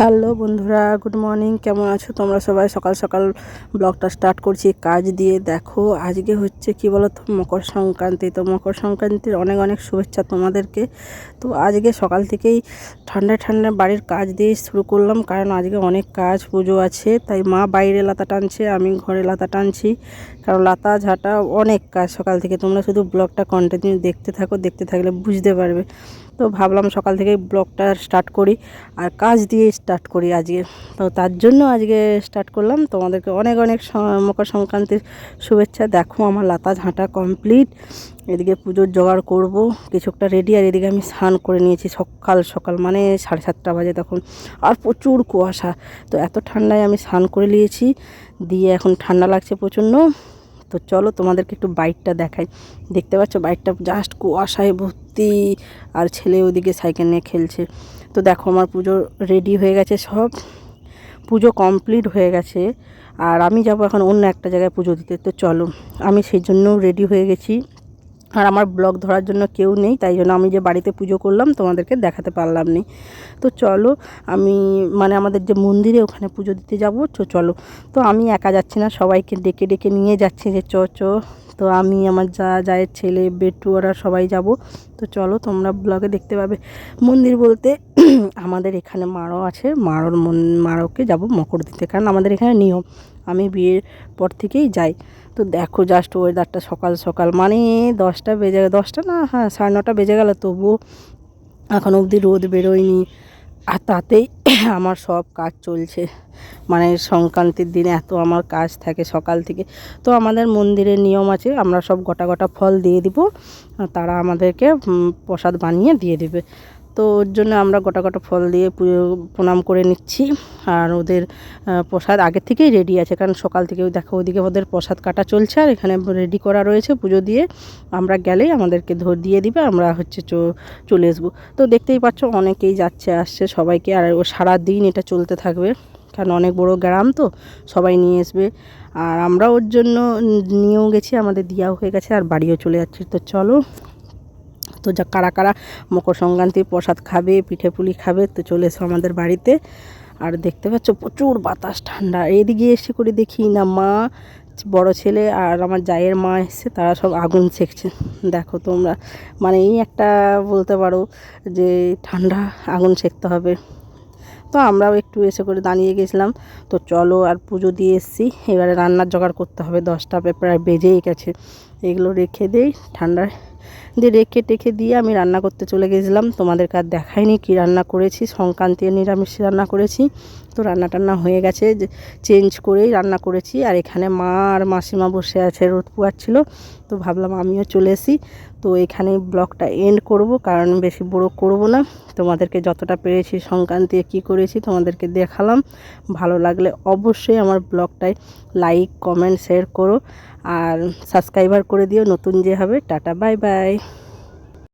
Hello বন্ধুরা, good morning. কেমন আছো তোমরা সবাই? সকাল সকাল ব্লগটা স্টার্ট করছি। কাজ দিয়ে দেখো, আজকে হচ্ছে কি বলো তো মকর সংক্রান্তি। তো মকর সংক্রান্তির অনেক অনেক শুভেচ্ছা তোমাদেরকে। তো আজকে সকাল থেকেই ঠান্ডা ঠান্ডা বাড়ির কাজ দিয়ে শুরু করলাম, কারণ আজকে অনেক কাজ, পুজো আছে। তাই মা বাইরে লাতা টানছে, আমি ঘরে লাতা টানছি। কারণ লাতা ঝাঁটা অনেক কাজ সকাল থেকে। তোমরা শুধু ব্লগটা কন্টিনিউ দেখতে থাকো, দেখতে থাকলে বুঝতে পারবে। তো ভাবলাম সকাল থেকে ব্লগটা স্টার্ট করি। আর কাজ দিয়ে স্টার্ট করি আজকে। তো তার জন্য আজকে স্টার্ট করলাম। তোমাদেরকে অনেক অনেক মকর সংক্রান্তির শুভেচ্ছা। দেখো আমার লাতা ঝাঁটা কমপ্লিট এদিকে পুজোর জোগাড় করব। কিছুটা রেডি আর এদিকে আমি স্নান করে নিয়েছি সকাল সকাল মানে সাড়ে সাতটা বাজে তখন। আর প্রচুর কুয়াশা। তো এত ঠান্ডায় আমি স্নান করে নিয়েছি। দিয়ে এখন ঠান্ডা লাগছে প্রচণ্ড। তো চলো তোমাদেরকে একটু বাইকটা দেখাই। দেখতে পাচ্ছ বাইকটা জাস্ট কুয়াশায় ভর্তি, আর ছেলে ওদিকে সাইকেল নিয়ে খেলছে। তো দেখো আমার পুজো রেডি হয়ে গেছে সব। পুজো কমপ্লিট হয়ে গেছে, আর আমি যাব এখন অন্য একটা জায়গায় পুজো দিতে। তো চলো, আমি সেই জন্যও রেডি হয়ে গেছি। আর আমার ব্লগ ধরার জন্য কেউ নেই, তাই জন্য আমি যে বাড়িতে পুজো করলাম তোমাদেরকে দেখাতে পারলাম নি। তো চলো, আমি মানে আমাদের যে মন্দিরে ওখানে পুজো দিতে যাব, তো চলো। তো আমি একা যাচ্ছি না, সবাইকে ডেকে ডেকে নিয়ে যাচ্ছি যে চ চ। তো আমি, আমার যা জায়ের ছেলে, বেটু, ওরা সবাই যাব। তো চলো, তোমরা ব্লগে দেখতে পাবে। মন্দির বলতে আমাদের এখানে মারও আছে, মারোর মন, মারোকে যাব মকর দিতে, কারণ আমাদের এখানে নিয়ম। আমি বিয়ের পর থেকেই যাই। তো দেখো জাস্ট ওয়েদারটা সকাল সকাল। মানে দশটা বেজে দশটা না হ্যাঁ সাড়ে নটা বেজে গেল তবুও এখন অবধি রোদ বেরোয়নি। আর তাতেই আমার সব কাজ চলছে। মানে সংক্রান্তির দিনে এত আমার কাজ থাকে সকাল থেকে। তো আমাদের মন্দিরের নিয়ম আছে, আমরা সব গোটা গোটা ফল দিয়ে দিব। তারা আমাদেরকে প্রসাদ বানিয়ে দিয়ে দেবে। তো ওর জন্য আমরা গোটা গোটা ফল দিয়ে প্রণাম করে নিচ্ছি। আর ওদের প্রসাদ আগে থেকেই রেডি আছে, কারণ সকাল থেকে দেখো ওদিকে ওদের প্রসাদ কাটা চলছে, আর এখানে রেডি করা রয়েছে পুজো দিয়ে। আমরা গেলেই আমাদেরকে ধর দিয়ে দিবে, আমরা হচ্ছে চলে আসব। তো দেখতেই পাচ্ছ অনেকেই যাচ্ছে, আসছে সবাইকে, আর ও সারা দিন এটা চলতে থাকবে, কারণ অনেক বড় গ্রাম তো, সবাই নিয়ে আসবে। আর আমরা ওর জন্য নিয়েও গেছি, আমাদের দিয়াও হয়ে গেছে, আর বাড়িও চলে যাচ্ছে। তো চলো তো যা কারা কারা মকর সংক্রান্তির প্রসাদ খাবে, পিঠে পুলি খাবে, তো চলে এসো আমাদের বাড়িতে। আর দেখতে পাচ্ছ প্রচুর বাতাস, ঠান্ডা। এদিকে এসে করে দেখি না মা, বড় ছেলে আর আমার জায়ের মা এসছে, তারা সব আগুন সেঁকছে দেখো তোমরা মানে এই একটা বলতে পারো যে ঠান্ডা আগুন সেঁকতে হবে। তো আমরাও একটু এসে করে দাঁড়িয়ে গেছিলাম। তো চলো আর পুজো দিয়ে এসেছি। এবারে রান্নার জোগাড় করতে হবে, দশটা প্রায় বেজেই গেছে। এগুলো রেখে দেই, ঠান্ডায় দিয়ে রেখে টেখে দিয়ে আমি রান্না করতে চলে গেছিলাম। তোমাদেরকে আর দেখাইনি কি রান্না করেছি। সংক্রান্তি নিরামিষ রান্না করেছি। তো রান্না টান্না হয়ে গেছে। চেঞ্জ করেই রান্না করেছি। আর এখানে মা আর মাসিমা বসে আছে, রোদ পুয়াচ্ছিল। তো ভাবলাম আমিও চলে এসি। তো এখানে ব্লগটা এন্ড করব। কারণ বেশি বড় করব না। তোমাদেরকে যতটা পেরেছি সংক্রান্তি কী করেছি তোমাদেরকে দেখালাম। ভালো লাগলে অবশ্যই আমার ব্লগটায় লাইক কমেন্ট শেয়ার করো। আর সাবস্ক্রাইবার করে দিও। নতুন যে হবে, টাটা বাই বাই Bye.